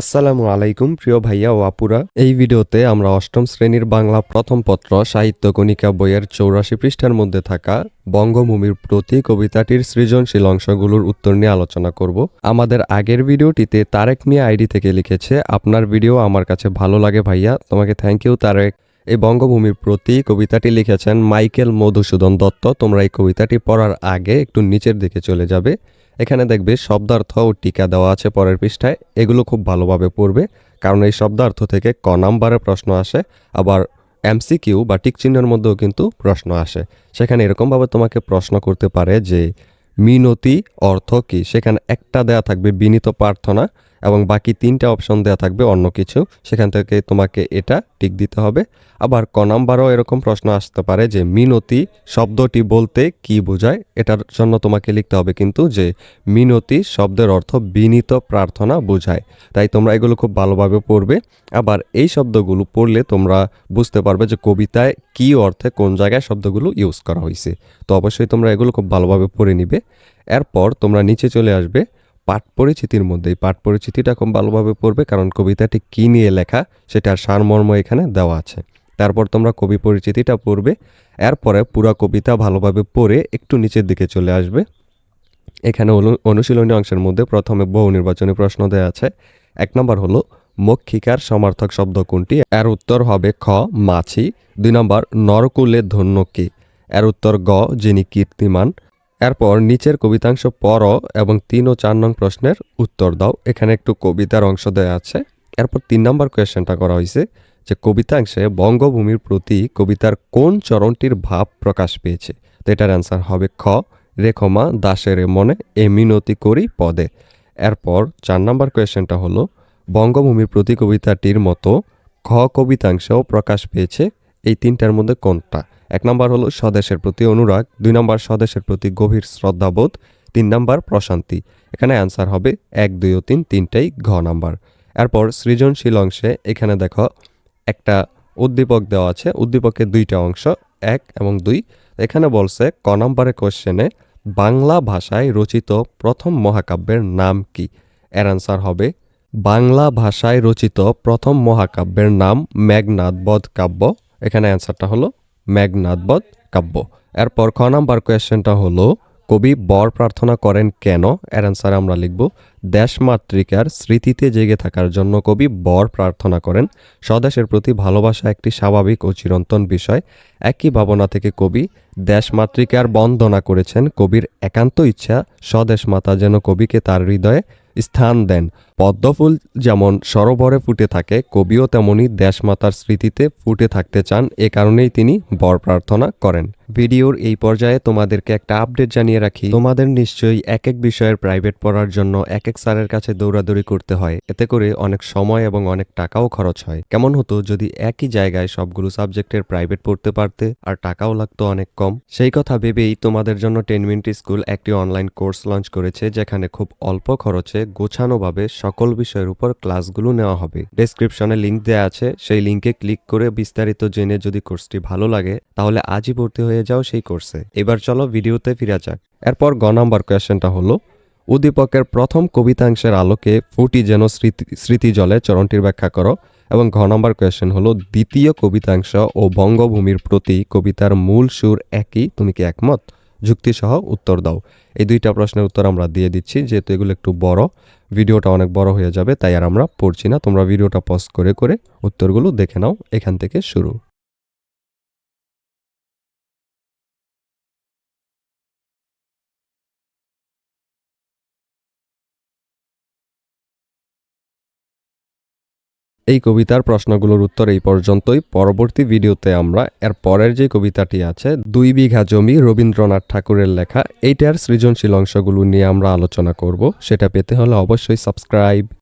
আসসালামু আলাইকুম, প্রিয় ভাইয়া ও আপুরা। এই ভিডিওতে আমরা অষ্টম শ্রেণির বাংলা প্রথম পত্র, সাহিত্য কণিকা বইয়ের চৌরাশি পৃষ্ঠার মধ্যে থাকা বঙ্গভূমির প্রতি কবিতাটির সৃজনশীল অংশগুলোর উত্তর নিয়ে আলোচনা করব। আমাদের আগের ভিডিওটিতে তারেক মিয়া আইডি থেকে লিখেছে, আপনার ভিডিও আমার কাছে ভালো লাগে ভাইয়া, তোমাকে থ্যাংক ইউ তারেক। এই বঙ্গভূমির প্রতি কবিতাটি লিখেছেন মাইকেল মধুসূদন দত্ত। তোমরা এই কবিতাটি পড়ার আগে একটু নিচের দিকে চলে যাবে। এখানে দেখবে শব্দার্থ ও টিকা দেওয়া আছে পরের পৃষ্ঠায়। এগুলো খুব ভালোভাবে পড়বে, কারণ এই শব্দার্থ থেকে ক নাম্বারে প্রশ্ন আসে, আবার এমসিকিউ বা টিক চিহ্নের মধ্যেও কিন্তু প্রশ্ন আসে। সেখানে এরকমভাবে তোমাকে প্রশ্ন করতে পারে যে, মিনতি অর্থ কী? সেখানে একটা দেয়া থাকবে বিনীত প্রার্থনা এবং বাকি তিনটা অপশন দেওয়া থাকবে অন্য কিছু। সেখান থেকে তোমাকে এটা টিক দিতে হবে। আবার ক নাম্বারও এরকম প্রশ্ন আসতে পারে যে, মিনতি শব্দটি বলতে কি বোঝায়? এটার জন্য তোমাকে লিখতে হবে কিন্তু যে, মিনতি শব্দের অর্থ বিনীত প্রার্থনা বোঝায়। তাই তোমরা এগুলো খুব ভালোভাবে পড়বে। আবার এই শব্দগুলো পড়লে তোমরা বুঝতে পারবে যে, কবিতায় কি অর্থে কোন জায়গায় শব্দগুলো ইউজ করা হয়েছে তো অবশ্যই তোমরা এগুলো খুব ভালোভাবে পড়ে নিবে। এরপর তোমরা নিচে চলে আসবে। পাঠ পরিচিতির মধ্যে এই পাঠ পরিচিতিটা খুব ভালোভাবে পড়বে, কারণ কবিতাটি কী নিয়ে লেখা সেটার সারমর্ম এখানে দেওয়া আছে। তারপর তোমরা কবি পরিচিতিটা পড়বে, এরপরে পুরো কবিতা ভালোভাবে পড়ে একটু নিচের দিকে চলে আসবে। এখানে অনু- অনুশীলনী অংশের মধ্যে প্রথমে বহু নির্বাচনী প্রশ্ন দেওয়া আছে। এক নম্বর হলো, মক্ষিকার সমার্থক শব্দ কোনটি? এর উত্তর হবে খ, মাছি। দুই নম্বর, নরকুলে ধন্য কে? এর উত্তর গ, যিনি কীর্তিমান। এরপর নিচের কবিতাংশ পড় এবং তিন ও চার নং প্রশ্নের উত্তর দাও। এখানে একটু কবিতার অংশ দেওয়া আছে। এরপর তিন নম্বর কোয়েশ্চেনটা করা হয়েছে যে কবিতাংশে বঙ্গভূমির প্রতি কবিতার কোন চরণটির ভাব প্রকাশ পেয়েছে? তো এটার অ্যান্সার হবে খ। রেখমা দাসের মনে এ মিনতি করি পদে। এরপর চার নম্বর কোয়েশ্চেনটা হলো, বঙ্গভূমির প্রতি কবিতাটির মতো খ কবিতাংশেও প্রকাশ পেয়েছে। এই তিনটার মধ্যে কোনটা? এক নম্বর হলো স্বদেশের প্রতি অনুরাগ, দুই নম্বর স্বদেশের প্রতি গভীর শ্রদ্ধাবোধ, তিন নম্বর প্রশান্তি। এখানে অ্যান্সার হবে এক, দুই ও তিন, তিনটাই ঘ নাম্বার। এরপর সৃজনশীল অংশে এখানে দেখো একটা উদ্দীপক দেওয়া আছে উদ্দীপকের দুইটা অংশ, এক এবং দুই। এখানে বলছে ক নম্বরের কোশ্চেনে বাংলা ভাষায় রচিত প্রথম মহাকাব্যের নাম কি? এর অ্যান্সার হবে বাংলা ভাষায় রচিত প্রথম মহাকাব্যের নাম মেঘনাদবধ কাব্য এখানে অ্যান্সারটা হলো মেঘনাদবধ কাব্য। এরপর খ নাম্বার কোয়েশ্চেনটা হলো, কবি বর প্রার্থনা করেন কেন? এর অ্যান্সার আমরা লিখব দেশমাতৃকার স্মৃতিতে জেগে থাকার জন্য কবি বর প্রার্থনা করেন, স্বদেশের প্রতি ভালোবাসা একটি স্বাভাবিক ও চিরন্তন বিষয়। একই ভাবনা থেকে কবি দেশমাতৃকার বন্দনা করেছেন, কবির একান্ত ইচ্ছা স্বদেশ মাতা যেন কবিকে তার হৃদয়ে স্থান দেন। পদ্মফুল যেমন সরোবরে ফুটে থাকে, কবিও তেমনি দেশমাতার স্মৃতিতে ফুটে থাকতে চান, এ কারণেই তিনি বর প্রার্থনা করেন। ভিডিওর এই পর্যায়ে তোমাদেরকে একটা আপডেট জানিয়ে রাখি। তোমাদের নিশ্চয়ই এক এক বিষয়ের প্রাইভেট পড়ার জন্য এক এক স্যারের কাছে দৌড়াদৌড়ি করতে হয়। এতে করে অনেক সময় এবং অনেক টাকাও খরচ হয়। কেমন হতো যদি একই জায়গায় সবগুলো সাবজেক্টের প্রাইভেট পড়তে পারতে আর টাকাও লাগতো অনেক কম? সেই কথা ভেবেই তোমাদের জন্য টেন মিনিট স্কুল একটি অনলাইন কোর্স লঞ্চ করেছে, যেখানে খুব অল্প খরচে গোছানোভাবে সকল বিষয়ের উপর ক্লাসগুলো নেওয়া হবে। ডেসক্রিপশনে লিঙ্ক দেওয়া আছে, সেই লিংকে ক্লিক করে বিস্তারিত জেনে যদি কোর্সটি ভালো লাগে, তাহলে আজই ভর্তি হয়ে যাও সেই কোর্সে। এবার চলো ভিডিওতে ফিরে যাক। এরপর গ নাম্বার কোয়েশ্চেনটা হলো উদ্দীপকের প্রথম কবিতাংশের আলোকে ফুটি যেন স্মৃতি স্মৃতি জলে চরণটির ব্যাখ্যা করো এবং ঘ নম্বর কোয়েশ্চেন হলো, দ্বিতীয় কবিতাংশ ও বঙ্গভূমির প্রতি কবিতার মূল সুর একই? তুমি কি একমত? যুক্তিসহ উত্তর দাও। এই দুইটা প্রশ্নের উত্তর আমরা দিয়ে দিচ্ছি, যেহেতু এগুলো একটু বড়। ভিডিওটা অনেক বড় হয়ে যাবে, তাই আর আমরা পড়ছি না। তোমরা ভিডিওটা পজ করে করে উত্তরগুলো দেখে নাও, এখান থেকে শুরু। এই কবিতার প্রশ্নগুলোর উত্তর এই পর্যন্তই। পরবর্তী ভিডিওতে আমরা এর পরের যে কবিতাটি আছে, দুই বিঘা জমি রবীন্দ্রনাথ ঠাকুরের লেখা, এইটার সৃজনশীল অংশগুলো নিয়ে আমরা আলোচনা করব। সেটা পেতে হলে অবশ্যই সাবস্ক্রাইব।